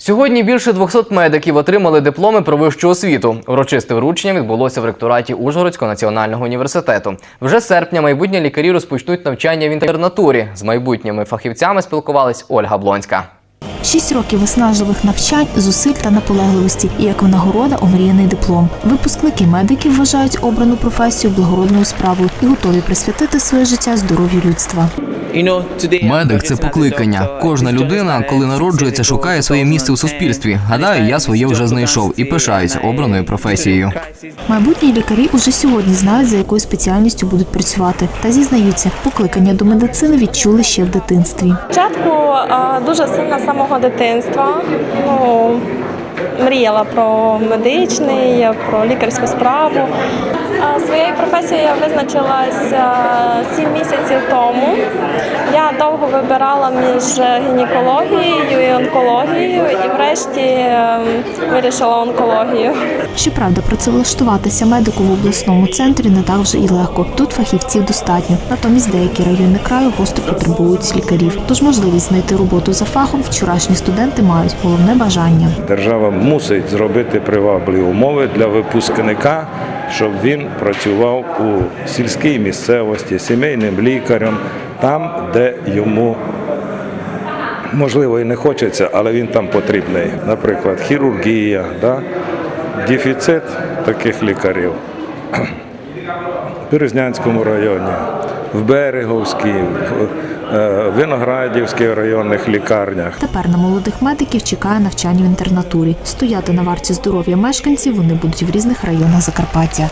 Сьогодні більше 200 медиків отримали дипломи про вищу освіту. Урочисте вручення відбулося в ректораті Ужгородського національного університету. Вже з серпня майбутні лікарі розпочнуть навчання в інтернатурі. З майбутніми фахівцями спілкувалась Ольга Блонська. Шість років виснажливих навчань, зусиль та наполегливості, і як винагорода омріяний диплом. Випускники медиків вважають обрану професію благородною справою і готові присвятити своє життя здоров'ю людства. Медик це покликання. Кожна людина, коли народжується, шукає своє місце у суспільстві. Гадаю, я своє вже знайшов і пишаюся обраною професією. Майбутні лікарі уже сьогодні знають, за якою спеціальністю будуть працювати, та зізнаються, покликання до медицини відчули ще в дитинстві. Спочатку е, дуже сильно з самого дитинства. Ну, мріяла про медичний, про лікарську справу. Своєю професією я визначилася сім місяців тому. Вибирала між гінекологією і онкологією, і врешті е, вирішила онкологію. Щоправда, працевлаштуватися медику в обласному центрі не так вже і легко. Тут фахівців достатньо. Натомість деякі райони краю гостро потребують лікарів. Тож можливість знайти роботу за фахом вчорашні студенти мають головне бажання. Держава мусить зробити привабливі умови для випускника, щоб він працював у сільській місцевості, сімейним лікарем, там, де йому можливо і не хочеться, але він там потрібний. Наприклад, хірургія, да? дефіцит таких лікарів Березнянському районі, в Береговській, в Виноградівській районних лікарнях. Тепер на молодих медиків чекає навчання в інтернатурі. Стояти на варті здоров'я мешканців вони будуть в різних районах Закарпаття.